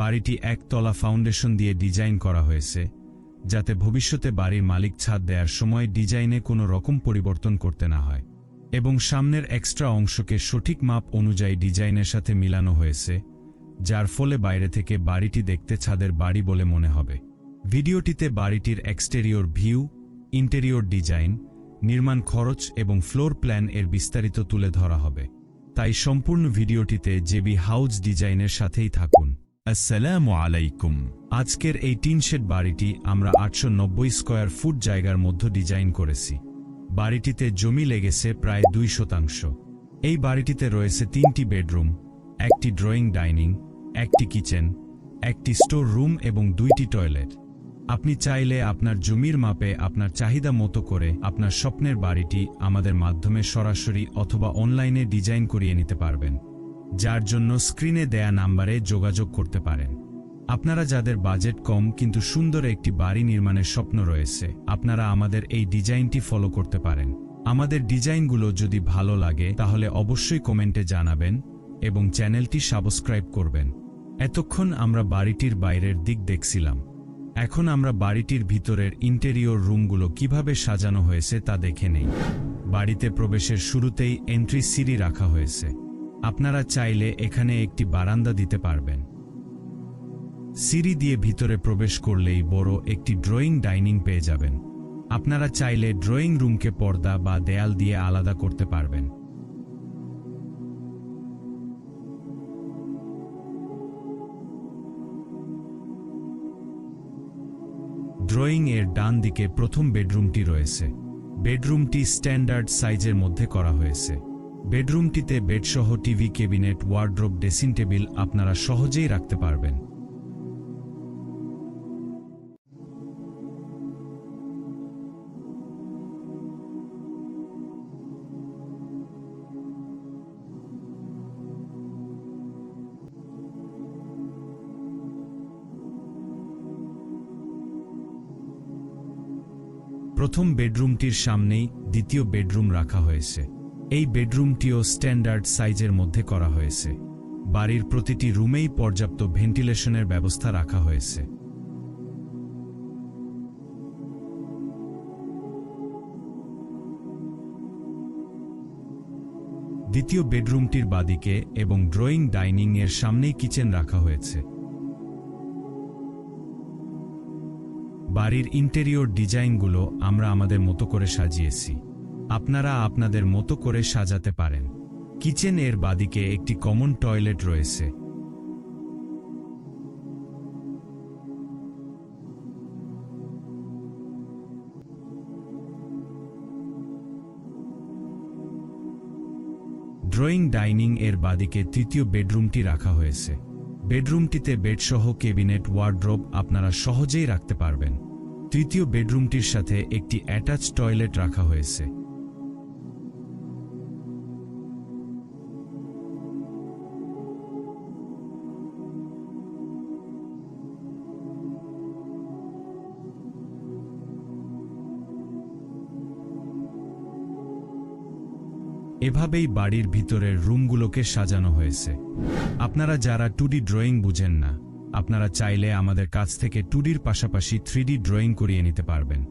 বাড়িটি একতলা ফাউন্ডেশন দিয়ে ডিজাইন করা হয়েছে, যাতে ভবিষ্যতে বাড়ির মালিক ছাদ দেওয়ার সময় ডিজাইনে কোনো রকম পরিবর্তন করতে না হয়, এবং সামনের এক্সট্রা অংশকে সঠিক মাপ অনুযায়ী ডিজাইনের সাথে মিলানো হয়েছে, যার ফলে বাইরে থেকে বাড়িটি দেখতে ছাদের বাড়ি বলে মনে হবে। ভিডিওটিতে বাড়িটির এক্সটেরিয়র ভিউ, ইন্টেরিয়র ডিজাইন, নির্মাণ খরচ এবং ফ্লোর প্ল্যান এর বিস্তারিত তুলে ধরা হবে। তাই সম্পূর্ণ ভিডিওটিতে জেবি হাউস ডিজাইনের সাথেই থাকুন। আসসালামু আলাইকুম। আজকের এই টিন শেড বাড়িটি আমরা আটশো নব্বই স্কোয়ার ফুট জায়গার মধ্যে ডিজাইন করেছি। বাড়িটিতে জমি লেগেছে প্রায় দুই শতাংশ। এই বাড়িটিতে রয়েছে তিনটি বেডরুম, একটি ড্রয়িং ডাইনিং, একটি কিচেন, একটি স্টোর রুম এবং দুইটি টয়লেট। আপনি চাইলে আপনার জমির মাপে আপনার চাহিদা মতো করে আপনার স্বপ্নের বাড়িটি আমাদের মাধ্যমে সরাসরি অথবা অনলাইনে ডিজাইন করিয়ে নিতে পারবেন। যার জন্য স্ক্রিনে দেয়া নাম্বারে যোগাযোগ করতে পারেন। আপনারা যাদের বাজেট কম কিন্তু সুন্দর একটি বাড়ি নির্মাণের স্বপ্ন রয়েছে, আপনারা আমাদের এই ডিজাইনটি ফলো করতে পারেন। আমাদের ডিজাইনগুলো যদি ভালো লাগে তাহলে অবশ্যই কমেন্টে জানাবেন এবং চ্যানেলটি সাবস্ক্রাইব করবেন। এতক্ষণ আমরা বাড়িটির বাইরের দিক দেখছিলাম। এখন আমরা বাড়িটির ভিতরের ইন্টেরিয়র রুমগুলো কীভাবে সাজানো হয়েছে তা দেখে নেই। বাড়িতে প্রবেশের শুরুতেই এন্ট্রি সিঁড়ি রাখা হয়েছে। আপনারা চাইলে এখানে একটি বারান্দা দিতে পারবেন। সিঁড়ি দিয়ে ভিতরে প্রবেশ করলেই বড় একটি ড্রয়িং ডাইনিং পেয়ে যাবেন। আপনারা চাইলে ড্রয়িং রুমকে পর্দা বা দেয়াল দিয়ে আলাদা করতে পারবেন। ড্রয়িং এর ডান দিকে প্রথম বেডরুমটি রয়েছে। বেডরুমটি স্ট্যান্ডার্ড সাইজের মধ্যে করা হয়েছে। বেডরুমটিতে বেডসহ TV cabinet wardrobe, dressing table আপনারা সহজেই রাখতে পারবেন। প্রথম বেডরুমটির সামনেই দ্বিতীয় বেডরুম রাখা হয়েছে। এই বেডরুমটিও স্ট্যান্ডার্ড সাইজের মধ্যে করা হয়েছে। বাড়ির প্রতিটি রুমেই পর্যাপ্ত ভেন্টিলেশনের ব্যবস্থা রাখা হয়েছে। দ্বিতীয় বেডরুমটির বাদিকে এবং ড্রয়িং ডাইনিং এর সামনেই কিচেন রাখা হয়েছে। বাড়ির ইন্টেরিয়র ডিজাইনগুলো আমরা আমাদের মতো করে সাজিয়েছি। আপনারা আপনাদের মতো করে সাজাতে পারেন। কিচেন এর বাদিকে একটি কমন টয়লেট রয়েছে। ড্রয়িং ডাইনিং এর বাদিকে তৃতীয় বেডরুমটি রাখা হয়েছে। বেডরুমটিতে বেডসহ কেবিনেট, ওয়ার্ড্রোব আপনারা সহজেই রাখতে পারবেন। তৃতীয় বেডরুমটির সাথে একটি অ্যাটাচ টয়লেট রাখা হয়েছে। এভাবেই বাড়ির ভিতরের রুমগুলোকে সাজানো হয়েছে। আপনারা যারা টুডি ড্রয়িং বুঝেন না, আপনারা চাইলে আমাদের কাছ থেকে টুডির পাশাপাশি থ্রিডি ড্রয়িং করিয়ে নিতে পারবেন।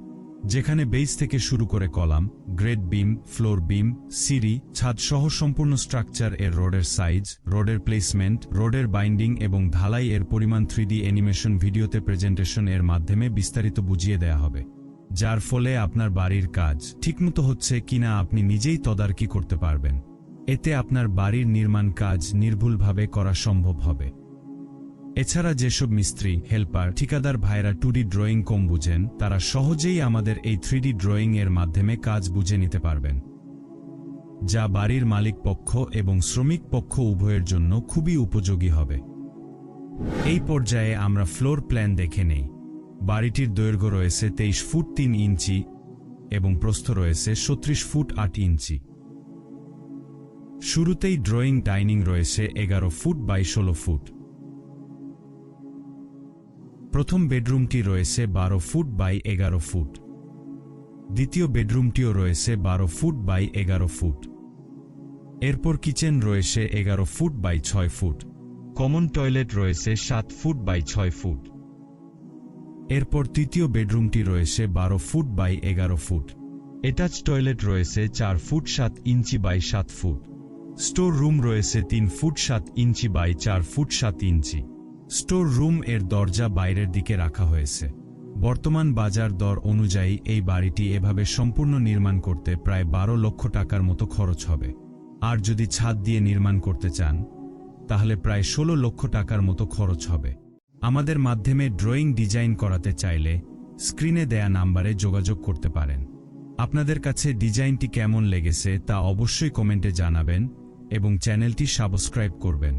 যেখানে বেস থেকে শুরু করে column, grade beam, floor beam, সিঁড়ি, ছাদ সহ সম্পূর্ণ স্ট্রাকচার এর রোডের সাইজ, রোডের প্লেসমেন্ট, রোডের বাইন্ডিং এবং ঢালাই এর পরিমাণ থ্রিডি অ্যানিমেশন ভিডিওতে প্রেজেন্টেশন এর মাধ্যমে বিস্তারিত বুঝিয়ে দেয়া হবে। যার ফলে আপনার বাড়ির কাজ ঠিকমতো হচ্ছে কিনা আপনি নিজেই তদারকি করতে পারবেন। এতে আপনার বাড়ির নির্মাণ কাজ নির্ভুলভাবে করা সম্ভব হবে। এছাড়া যেসব মিস্ত্রি, হেল্পার, ঠিকাদার ভাইরা টুডি ড্রয়িং কম বুঝেন, তারা সহজেই আমাদের এই থ্রিডি ড্রয়িং এর মাধ্যমে কাজ বুঝে নিতে পারবেন। যা বাড়ির মালিক পক্ষ এবং শ্রমিক পক্ষ উভয়ের জন্য খুবই উপযোগী হবে। এই পর্যায়ে আমরা ফ্লোর প্ল্যান দেখে নেই। বাড়িটির দৈর্ঘ্য রয়েছে তেইশ ফুট তিন ইঞ্চি এবং প্রস্থ রয়েছে ছত্রিশ ফুট আট ইঞ্চি। শুরুতেই ড্রয়িং ডাইনিং রয়েছে এগারো ফুট বাই ষোলো ফুট। প্রথম বেডরুমটি রয়েছে বারো ফুট বাই এগারো ফুট। দ্বিতীয় বেডরুমটিও রয়েছে বারো ফুট বাই এগারো ফুট। এরপর কিচেন রয়েছে এগারো ফুট বাই ছয় ফুট। কমন টয়লেট রয়েছে সাত ফুট বাই ছয় ফুট। এরপর তৃতীয় বেডরুমটি রয়েছে বারো ফুট বাই এগারো ফুট। অ্যাটাচ টয়লেট রয়েছে চার ফুট সাত ইঞ্চি বাই সাত ফুট। স্টোর রুম রয়েছে তিন ফুট সাত ইঞ্চি বাই চার ফুট সাত ইঞ্চি। স্টোর রুম এর দরজা বাইরের দিকে রাখা হয়েছে। বর্তমান বাজার দর অনুযায়ী এই বাড়িটি এভাবে সম্পূর্ণ নির্মাণ করতে প্রায় বারো লক্ষ টাকার মতো খরচ হবে। আর যদি ছাদ দিয়ে নির্মাণ করতে চান, তাহলে প্রায় ষোলো লক্ষ টাকার মতো খরচ হবে। আমাদের মাধ্যমে ড্রয়িং ডিজাইন করাতে চাইলে স্ক্রিনে দেয়া নাম্বারে যোগাযোগ করতে পারেন। আপনাদের কাছে ডিজাইনটি কেমন লেগেছে তা অবশ্যই কমেন্টে জানাবেন এবং চ্যানেলটি সাবস্ক্রাইব করবেন।